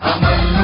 അമർന്നു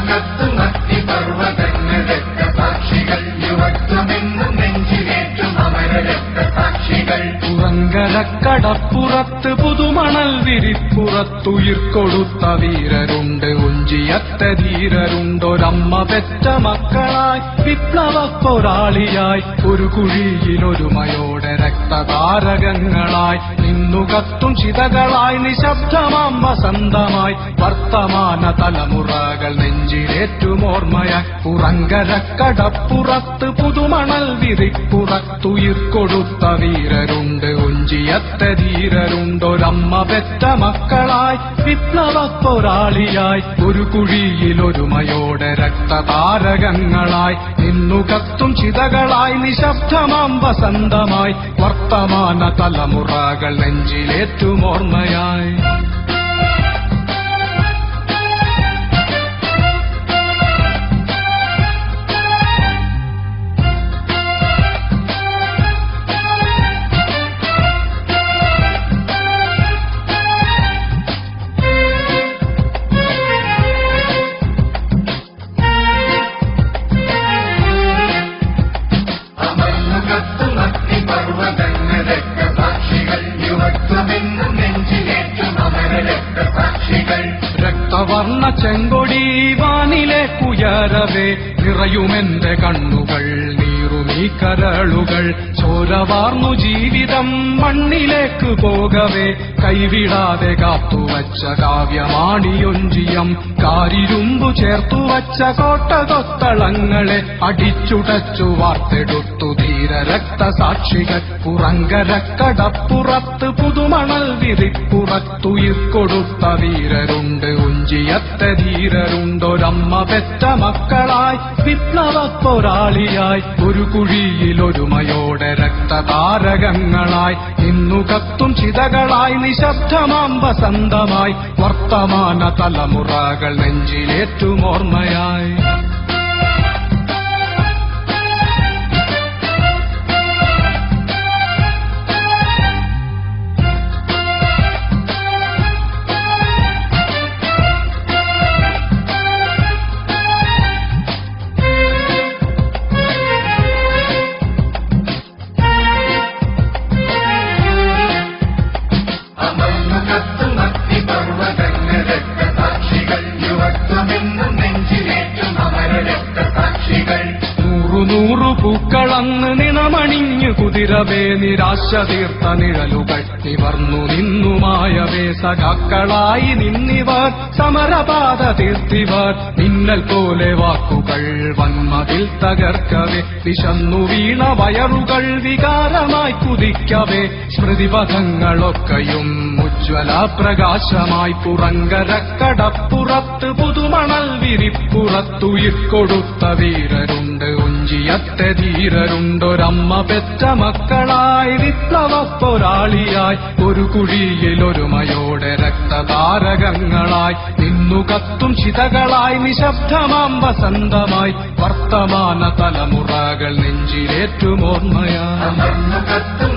കത്തുമത്തി പുതുമണൽ വിരിപ്പുറത്തുയിർ വിരിപ്പുറത്തുയിർക്കൊടുത്ത വീരരുണ്ട് ഉഞ്ചിയത്ത ധീരരുണ്ടൊരമ്മ പെറ്റ മക്കളായി വിപ്ലവ പോരാളിയായി ഒരു കുഴിയിലൊരുമയോടെ രക്തതാരകങ്ങളായി നിന്നുകത്തും ചിതകളായി നിശബ്ദമാം വസന്തമായി. വർത്തമാന തലമുറകൾ നെഞ്ചിലേറ്റുമോർമ്മയായി പുറങ്കരക്കടപ്പുറത്ത് പുതുമണൽ വിരിപ്പുറത്തുയിർക്കൊടുത്ത വീരരുണ്ട് ഉഞ്ചിയത്ത ധീരരുണ്ടൊരമ്മ പെറ്റ മക്കളായി വിപ്ലവ പോരാളിയായി ഒരു കുഴിയിലൊരുമയോടെ രക്തതാരകങ്ങളായി നിന്നു കത്തും ചിതകളായി നിശബ്ദമാം വസന്തമായി വർത്തമാന തലമുറകൾ നെഞ്ചിലേറ്റുമോർമ്മയായി. അമർന്നു കത്തുമത്തി പർവതങ്ങളെത്ത സാക്ഷികൾ. യുവത്വമെന്നും രക്തവർണ ചെങ്കൊടി വാനിലേക്കുയരവേ നിറയുമെന്റെ കണ്ണുകൾ നീറുമീ കരളുകൾ ചോരവാർന്നു ജീവിതം മണ്ണിലേക്ക് പോകവേ കൈവിടാതെ കാത്തുവച്ച കാവ്യമാണിയൊഞ്ചിയം കാരിരുമ്പു ചേർത്തുവച്ച കോട്ടകൊത്തളങ്ങളെ അടിച്ചുടച്ചു വാർത്തെടുത്തു ധീര രക്തസാക്ഷികൾ പുറങ്കരക്കടപ്പുറത്ത് പുതുമണൽ വിരിപ്പുറത്തുയിർക്കൊടുത്ത വീരരുണ്ട് ഉഞ്ചിയത്ത ധീരരുണ്ടൊരമ്മ പെറ്റ മക്കളായി വിപ്ലവ പോരാളിയായി ഒരു കുഴിയിലൊരുമയോടെ രക്തതാരകങ്ങളായി ഇന്നു കത്തും ചിതകളായി നിശബ്ദമാം വസന്തമായി വർത്തമാന തലമുറകൾ നെഞ്ചിലേറ്റുമോർമ്മയായി. പൂക്കളന്ന് നിണമണിഞ്ഞു കുതിരവേ നിരാശ തീർത്ത നിഴലുകൾ. നിവർന്നു നിന്നുമായ വേസകാക്കളായി നിന്നിവർ. സമരപാത തീർത്തിവർ. മിന്നൽ പോലെ വാക്കുകൾ വന്മതിൽ തകർക്കവേ. വിശന്നു വീണ വയറുകൾ വികാരമായി കുതിക്കവേ. സ്മൃതിപഥങ്ങളൊക്കെയും ഉജ്ജ്വല പ്രകാശമായി പുറങ്കരക്കടപ്പുറത്ത് പുതുമണൽ വിരിപ്പുറത്തുയിർക്കൊടുത്ത വീരരുണ്ട്. ഉഞ്ചിയത്തെ ധീരരുണ്ടൊരമ്മ പെറ്റ മക്കളായി വിപ്ലവ പോരാളിയായി ഒരു കുഴിയിൽ ഒരുമയോടെ രക്തതാരകങ്ങളായി നിന്നു കത്തും ചിതകളായി നിശബ്ദമാം വസന്തമായി വർത്തമാന തലമുറകൾ നെഞ്ചിലേറ്റുമോർമ്മയാണ് നിന്നു കത്തും